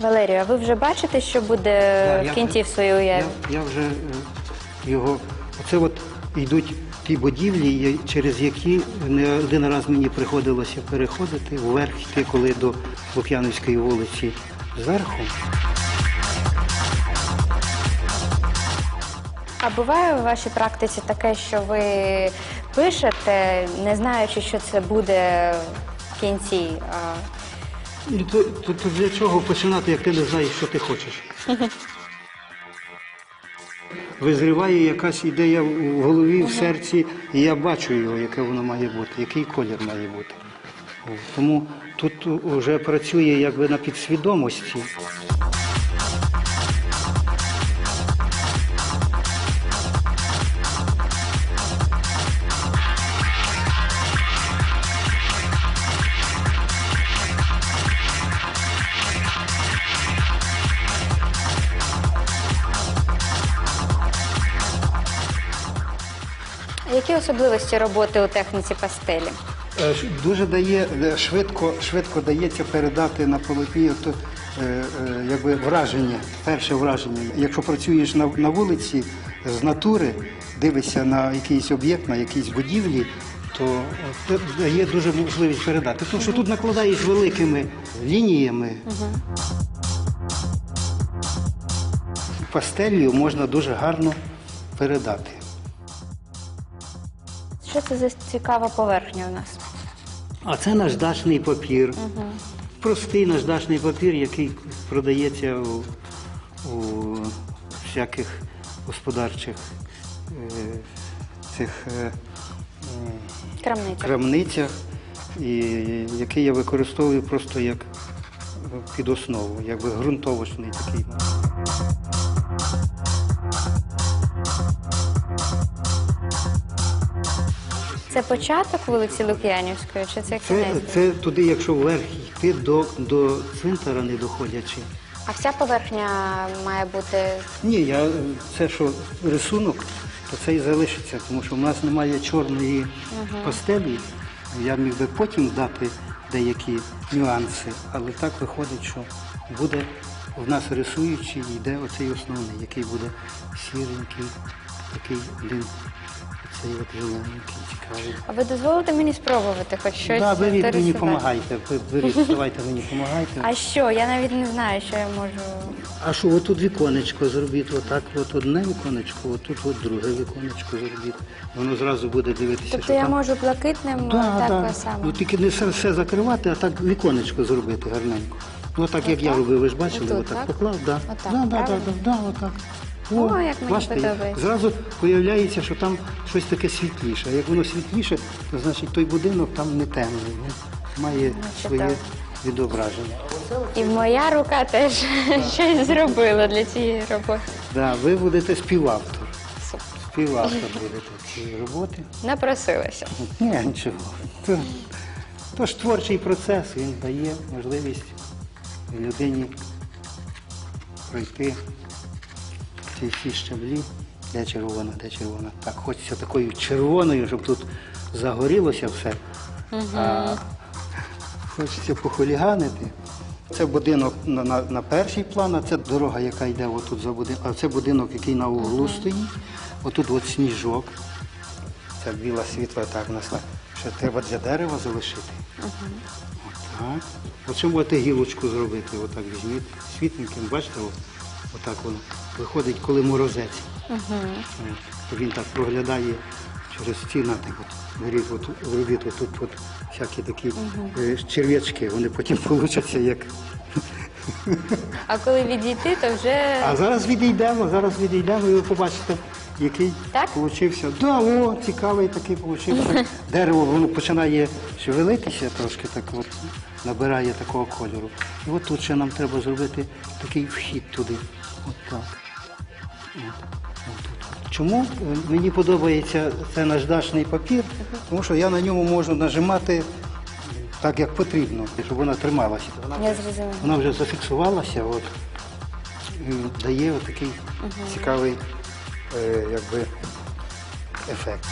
Валерію, а ви вже бачите, що буде в кінці в своїй уяві? Я, я вже е, його. Оце от йдуть ті будівлі, я- через які не один раз мені приходилося переходити вверх йти, коли до Лук'яновської вулиці зверху. А буває у вашій практиці таке, що ви пишете, не знаючи, що це буде в кінці. А... І то, то, то для чого починати, як ти не знаєш, що ти хочеш? Визріває якась ідея в голові, в серці, і я бачу його, яке воно має бути, який колір має бути. Тому тут вже працює якби на підсвідомості. Які особливості роботи у техніці пастелі? Е, Дуже дає е, швидко, швидко дається передати на полотні то, е, якби враження, перше враження. Якщо працюєш на, на вулиці з натури, дивишся на якийсь об'єкт, на якісь будівлі, то дає дуже можливість передати. Тому що тут накладаєш великими лініями. Пастелью можна дуже гарно передати. Що це за цікава поверхня у нас? А це наждачний папір. Простий наждачний папір, який продається у, у всяких господарчих е, цих е, м, Крамниця. крамницях, і який я використовую просто як під основу, якби ґрунтовочний такий. Це початок вулиці Лук'янівської, чи це Це, кінець? це туди, якщо вверх йти до, до цвинтара не доходячи. А вся поверхня має бути Ні, я е, це що рисунок, то це і залишиться, тому що в нас немає чорної пастелі. Я міг би потім дати деякі нюанси, але так виходить, що буде в нас рисуючий, йде оцей основний, який буде сіренький, такий один, цей от зелененький, цікавий. А ви дозволите мені спробувати хоч щось Да, беріть мені дорисувати? допомагайте, беріть, давайте мені допомагайте. А що? Я навіть не знаю, що я можу. А що, отут віконечко зробіть, отак, от одне віконечко, отут от друге віконечко зробіть. Воно зразу буде дивитися, Тобто що я там. можу блакитним Да, так да. само. Ну тільки не все, все закривати, а так віконечко зробити гарненько. Ну так як я Отак? робив, ви ж бачили, Отут, отак так? поклав, да. Отак, да, да, да, правильно? да, да, отак. О, як мені бачите, подобається. Зразу виявляється, що там щось таке світліше. А як воно світліше, то значить той будинок там не темний. Він має своє так. відображення. І моя рука теж щось зробила для цієї роботи. Да, ви будете співавтор. Співавтор будете цієї роботи. Напросилася. Ні, нічого. То, то ж творчий процес, він дає можливість людині пройти всі щаблі. Де червона, де червона. Так, хочеться такою червоною, щоб тут загорілося все. А хочеться похуліганити. Це будинок на, на, на перший план, а це дорога, яка йде отут за будинком. А це будинок, який на углу стоїть. Отут от сніжок. Це біла світла, так нас так, треба для дерева залишити. Отак. Оце можете гілочку зробити, отак візьміть світленьким, бачите, от, отак воно виходить, коли морозець. Угу. то він так проглядає через ці натик. От, беріть, от, робіть отут от, всякі такі е, черв'ячки, вони потім получаться як. А коли відійти, то вже А зараз відійдемо, зараз відійдемо і ви побачите, який Так? получився. Да, о, цікавий такий получився. Дерево воно починає шевелитися трошки, так от набирає такого кольору. І от тут ще нам треба зробити такий вхід туди. От так. От. Чому е, мені подобається це наждачний папір? Тому що я на ньому можу нажимати так, як потрібно, щоб вона трималася. Вона я зрозуміла. вона вже зафіксувалася, от, і дає такий цікавий Е, якби ефект.